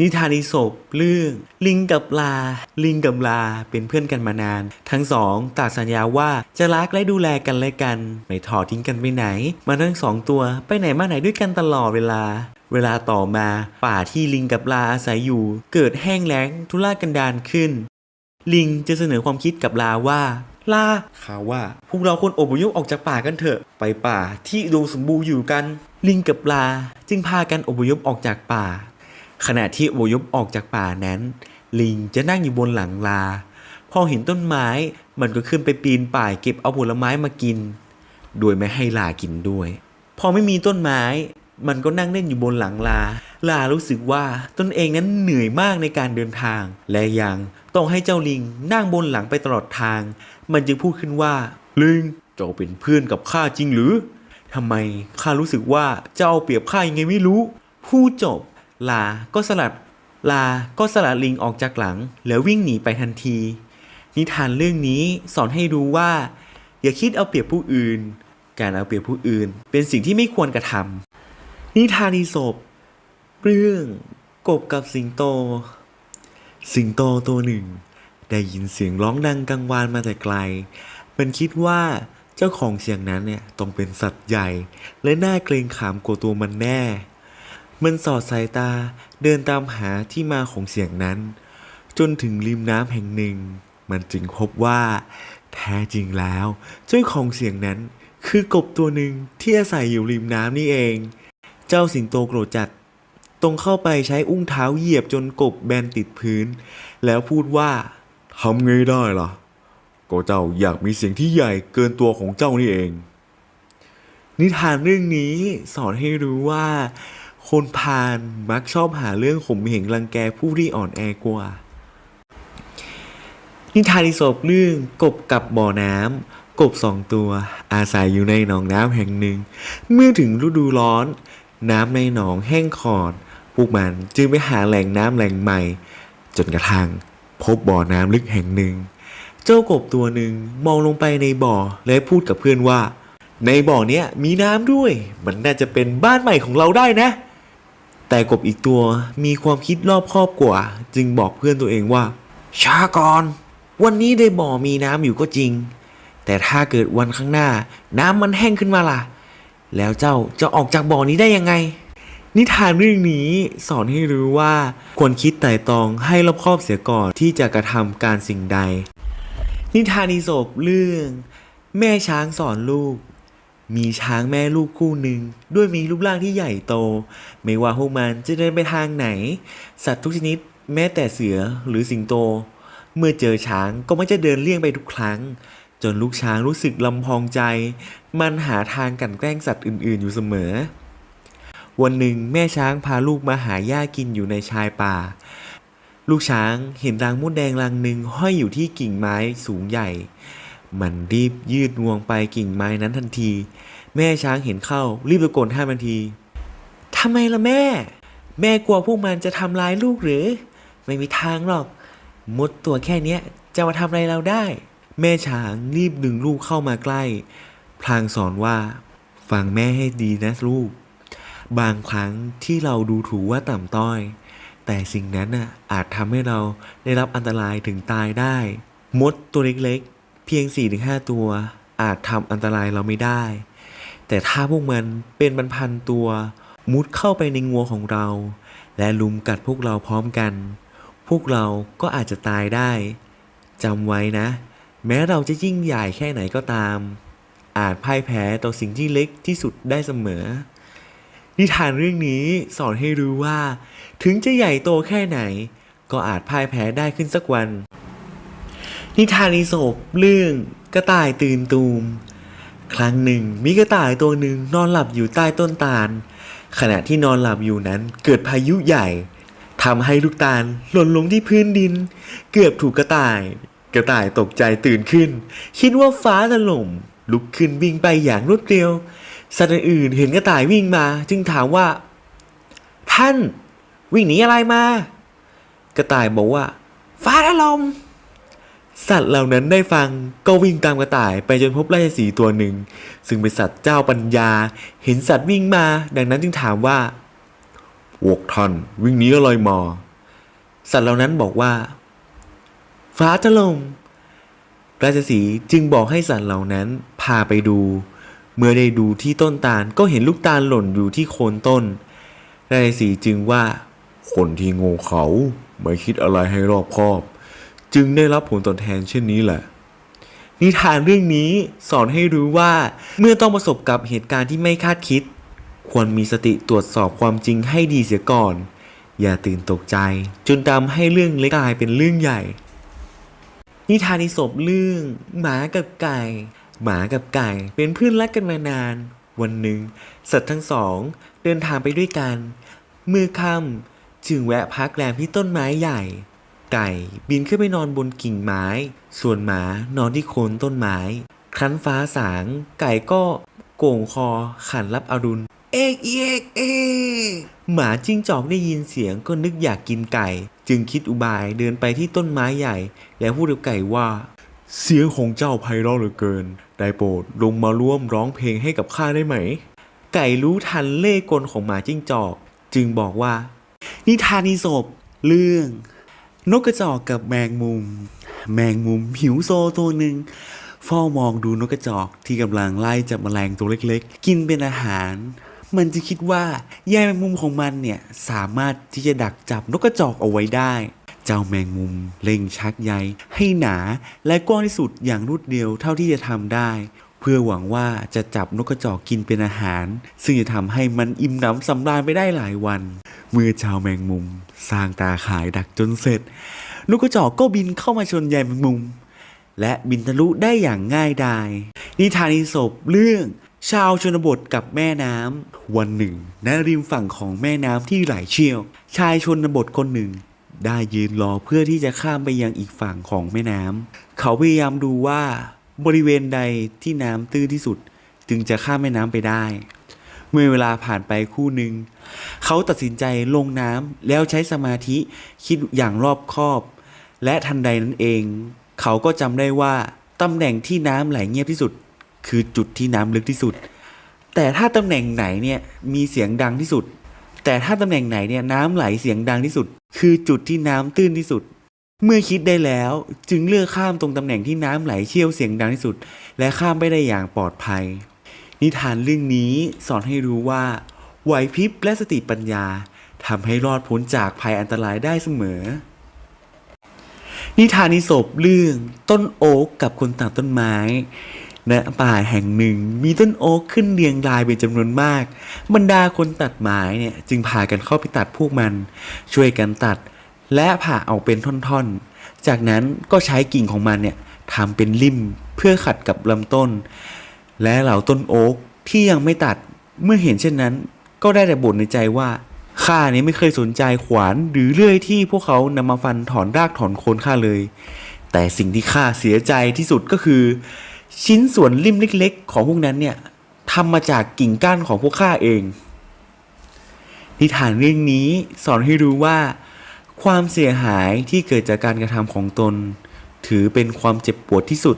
นิทานอีสปเรื่อง ลิงกับลา ลิงกับลาเป็นเพื่อนกันมานาน ทั้งสองต่างสัญญาว่าจะรักและดูแลกันและกัน ไม่ทอดทิ้งกันไปไหน มาทั้งสองตัวไปไหนมาไหนด้วยกันตลอดเวลา เวลาต่อมาป่าที่ลิงกับลาอาศัยอยู่ เกิดแห้งแล้งทุรกันดารขึ้น ลิงจะเสนอความคิดกับลาว่าลาข่าวว่า พวกเราควรอพยพออกจากป่ากันเถอะ ไปป่าที่อุดมสมบูรณ์อยู่กัน ลิงกับลาจึงพากันอพยพออกจากป่า ขณะที่อพยพออกจากป่านั้น ลิงจะนั่งอยู่บนหลังลา พอเห็นต้นไม้มันก็ขึ้นไปปีนป่ายเก็บเอาผลไม้มากิน โดยไม่ให้ลากินด้วย พอไม่มีต้นไม้ มันก็นั่งเล่นอยู่บนหลังลา ลารู้สึกว่าตนเองนั้นเหนื่อยมากในการเดินทาง และยังต้องให้เจ้าลิงนั่งบนหลังไปตลอดทาง มันจึงพูดขึ้นว่า ลิงเจ้าเป็นเพื่อนกับข้าจริงหรือทำไมข้ารู้สึกว่าเจ้าเอาเปรียบข้ายังไงไม่รู้พูดจบ ลาก็สลัดลาก็สลัดลิงออกจากหลังแล้ววิ่งหนีไปทันที นิทานเรื่องนี้สอนให้รู้ว่า อย่าคิดเอาเปรียบผู้อื่น การเอาเปรียบผู้อื่น เป็นสิ่งที่ไม่ควรกระทำนิทานอีสปเรื่องกบกับสิงโต สิงโตตัวหนึ่ง ได้ยินเสียงร้องดังกังวานมาแต่ไกล มันคิดว่าเจ้าของเสียงนั้นเนี่ยต้องเป็นสัตว์ใหญ่ และน่าเกรงขามกว่าตัวมันแน่ มันสอดสายตาเดินตามหาที่มาของเสียงนั้น จนถึงริมน้ำแห่งหนึ่ง มันจึงพบว่า แท้จริงแล้วเจ้าของเสียงนั้นคือกบตัวหนึ่งที่อาศัยอยู่ริมน้ำนี่เอง เจ้าสิงโตโกรธจัด ตรงเข้าไปใช้อุ้งเท้าเหยียบจนกบแบนติดพื้น แล้วพูดว่าทำไงได้ล่ะ ก็เจ้าอยากมีเสียงที่ใหญ่เกินตัวของเจ้านี่เอง นิทานเรื่องนี้สอนให้รู้ว่า คนพาลมักชอบหาเรื่องข่มเหงรังแกผู้ที่อ่อนแอกว่า นิทานอีสปเรื่องกบกับบ่อน้ำกบสองตัว อาศัยอยู่ในหนองน้ำแห่งหนึ่ง เมื่อถึงฤดูร้อน น้ำในหนองแห้งขอด พวกมันจึงไปหาแหล่งน้ำแหล่งใหม่ จนกระทั่งพบบ่อน้ำลึกแห่งหนึ่ง เจ้ากบตัวหนึ่งมองลงไปในบ่อและพูดกับเพื่อนว่า ในบ่อเนี้ยมีน้ำด้วย มันน่าจะเป็นบ้านใหม่ของเราได้นะ แต่กบอีกตัวมีความคิดรอบครอบกว่า จึงบอกเพื่อนตัวเองว่า ช้าก่อน วันนี้ในบ่อมีน้ำอยู่ก็จริง แต่ถ้าเกิดวันข้างหน้า น้ำมันแห้งขึ้นมาล่ะ แล้วเจ้าจะออกจากบ่อนี้ได้ยังไง นิทานเรื่องนี้สอนให้รู้ว่า ควรคิดไต่ตองให้รอบคอบเสียก่อนที่จะกระทำการสิ่งใด นิทานอีสปเรื่อง แม่ช้างสอนลูก มีช้างแม่ลูกคู่หนึ่งด้วยมีรูปร่างที่ใหญ่โต ไม่ว่าพวกมันจะเดินไปทางไหน สัตว์ทุกชนิดแม้แต่เสือหรือสิงโต เมื่อเจอช้างก็มักจะเดินเลี่ยงไปทุกครั้ง จนลูกช้างรู้สึกลำพองใจ มันหาทางกันแกล้งสัตว์อื่นๆ อยู่เสมอ วันหนึ่งแม่ช้างพาลูกมาหาหญ้ากินอยู่ในชายป่า ลูกช้างเห็นรังมดแดงรังหนึ่งห้อยอยู่ที่กิ่งไม้สูงใหญ่ มันรีบยืดงวงไปกิ่งไม้นั้นทันที แม่ช้างเห็นเข้ารีบตะโกนห้ามทันทีทำไมล่ะแม่ แม่กลัวพวกมันจะทำร้ายลูกหรือ ไม่มีทางหรอก มดตัวแค่เนี้ยจะมาทำอะไรเราได้ แม่ช้างรีบดึงลูกเข้ามาใกล้ พลางสอนว่าฟังแม่ให้ดีนะลูก บางครั้งที่เราดูถูกว่าต่ำต้อย แต่สิ่งนั้นน่ะอาจทำให้เราได้รับอันตรายถึงตายได้ มดตัวเล็ก เพียง 4-5 ตัว อาจทำอันตรายเราไม่ได้ แต่ถ้าพวกมันเป็นบรรพันตัว มุดเข้าไปในงัวของเรา และลุมกัดพวกเราพร้อมกัน พวกเราก็อาจจะตายได้จำไว้นะ แม้เราจะยิ่งใหญ่แค่ไหนก็ตาม อาจพ่ายแพ้ต่อสิ่งที่เล็กที่สุดได้เสมอ นิทานเรื่องนี้สอนให้รู้ว่า ถึงจะใหญ่โตแค่ไหน ก็อาจพ่ายแพ้ได้ขึ้นสักวัน นิทานอีสปเรื่องกระต่ายตื่นตูม ครั้งหนึ่งมีกระต่ายตัวหนึ่งนอนหลับอยู่ใต้ต้นตาล ขณะที่นอนหลับอยู่นั้นเกิดพายุใหญ่ทำให้ลูกตาลหล่นลงที่พื้นดิน เกือบถูกกระต่าย กระต่ายตกใจตื่นขึ้น คิดว่าฟ้าถล่มลุกขึ้นวิ่งไปอย่างรวดเร็วสัตว์อื่นเห็นกระต่ายวิ่งมา จึงถามว่า ท่าน วิ่งหนีอะไรมา กระต่ายบอกว่า ฟ้าถล่ม สัตว์เหล่านั้นได้ฟังก็วิ่งตามกระต่ายไปจนพบราชสีตัวหนึ่ง ซึ่งเป็นสัตว์เจ้าปัญญา เห็นสัตว์วิ่งมา ดังนั้นจึงถามว่าพวกท่านวิ่งหนีอะไรมา สัตว์เหล่านั้นบอกว่า ฟ้าถล่มราชสีจึงบอกให้สัตว์เหล่านั้นพาไปดู เมื่อได้ดูที่ต้นตาลก็เห็นลูกตาลหล่นอยู่ที่โคนต้น ราชสีจึงว่า คนที่โง่เขาไม่คิดอะไรให้รอบคอบ จึงได้รับผลตอบแทนเช่นนี้แหละ นิทานเรื่องนี้สอนให้รู้ว่าเมื่อต้องประสบกับเหตุการณ์ที่ไม่คาดคิด ควรมีสติตรวจสอบความจริงให้ดีเสียก่อน อย่าตื่นตกใจ จนทำให้เรื่องเล็กกลายเป็นเรื่องใหญ่ นิทานอีสบเรื่อง หมากับไก่ หมากับไก่ เป็นเพื่อนรักกันมานาน วันหนึ่ง สัตว์ทั้งสอง เดินทางไปด้วยกัน เมื่อค่ำจึงแวะพักแรมที่ต้นไม้ใหญ่ ไก่บินขึ้นไปนอนบนกิ่งไม้ ส่วนหมานอนที่โคนต้นไม้ ครั้นฟ้าสาง ไก่ก็โก่งคอขันรับอรุณ เอกเอกเอกหมาจิ้งจอกได้ยินเสียงก็นึกอยากกินไก่ จึงคิดอุบายเดินไปที่ต้นไม้ใหญ่ แล้วพูดกับไก่ว่า เสียงของเจ้าไพเราะเหลือเกิน ได้โปรดลงมาร่วมร้องเพลงให้กับข้าได้ไหม ไก่รู้ทันเล่ห์กลของหมาจิ้งจอก จึงบอกว่า นิทานอีสบเรื่อง นกกระจอกกับแมงมุม แมงมุมหิวโซตัวหนึ่งเฝ้ามองดูนกกระจอกที่กำลังไล่จับแมลงตัวเล็กๆ กินเป็นอาหาร มันจะคิดว่าแย่แมงมุมของมันเนี่ยสามารถที่จะดักจับนกกระจอกเอาไว้ได้ เจ้าแมงมุมเล่งชักใยให้หนาและกว้างที่สุดอย่างรวดเดียวเท่าที่จะทำได้ เพื่อหวังว่าจะจับนกกระจอกกินเป็นอาหาร ซึ่งจะทำให้มันอิ่มหนำสำราญไปได้หลายวัน มื่อชาวแมงมุม สร้างตาขายดักจนเสร็จนกกระจอกก็บินเข้ามาชนใยแมงมุม และบินทะลุได้อย่างง่ายดาย นิทานอีสบเรื่องชาวชนบทกับแม่น้ำ วันหนึ่งณริมฝั่งของแม่น้ำที่ไหลเชี่ยว ชายชนบทคนหนึ่ง ได้ยืนรอเพื่อที่จะข้ามไปยังอีกฝั่งของแม่น้ำ เขาพยายามดูว่าบริเวณใดที่น้ำตื้นที่สุด จึงจะข้ามแม่น้ำไปได้ เมื่อเวลาผ่านไปคู่หนึ่งเขาตัดสินใจลงน้ำแล้วใช้สมาธิคิดอย่างรอบคอบ และทันใดนั้นเอง เขาก็จำได้ว่าตำแหน่งที่น้ำไหลเงียบที่สุด คือจุดที่น้ำลึกที่สุด แต่ถ้าตำแหน่งไหนเนี่ยมีเสียงดังที่สุด แต่ถ้าตำแหน่งไหนเนี่ยน้ำไหลเสียงดังที่สุด คือจุดที่น้ำตื้นที่สุด เมื่อคิดได้แล้วจึงเลือกข้ามตรงตำแหน่งที่น้ำไหลเชี่ยวเสียงดังที่สุด และข้ามไปได้อย่างปลอดภัย นิทานเรื่องนี้สอนให้รู้ว่าไหวพริบและสติปัญญาทำให้รอดพ้นจากภัยอันตรายได้เสมอ นิทานนิสบเรื่องต้นโอ๊กกับคนตัดต้นไม้ณป่าแห่งหนึ่งมีต้นโอ๊กขึ้นเรียงรายเป็นจำนวนมาก บรรดาคนตัดไม้เนี่ยจึงพากันเข้าไปตัดพวกมัน ช่วยกันตัด และผ่าเอาเป็นท่อนๆ จากนั้นก็ใช้กิ่งของมันเนี่ยทำเป็นลิ่มเพื่อขัดกับลำต้น และเหล่าต้นโอ๊กที่ยังไม่ตัดเมื่อเห็นเช่นนั้น ก็ได้แต่บ่นในใจว่าข้าเนี่ยไม่เคยสนใจขวานหรือเลื่อยที่พวกเขานำมาฟันถอนรากถอนโคนข้าเลย แต่สิ่งที่ข้าเสียใจที่สุดก็คือ ชิ้นส่วนลิ่มเล็กๆ ของพวกนั้นเนี่ยทำมาจากกิ่งก้านของพวกข้าเอง นิทานเรื่องนี้สอนให้รู้ว่า ความเสียหายที่เกิดจากการกระทำของตน ถือเป็นความเจ็บปวดที่สุด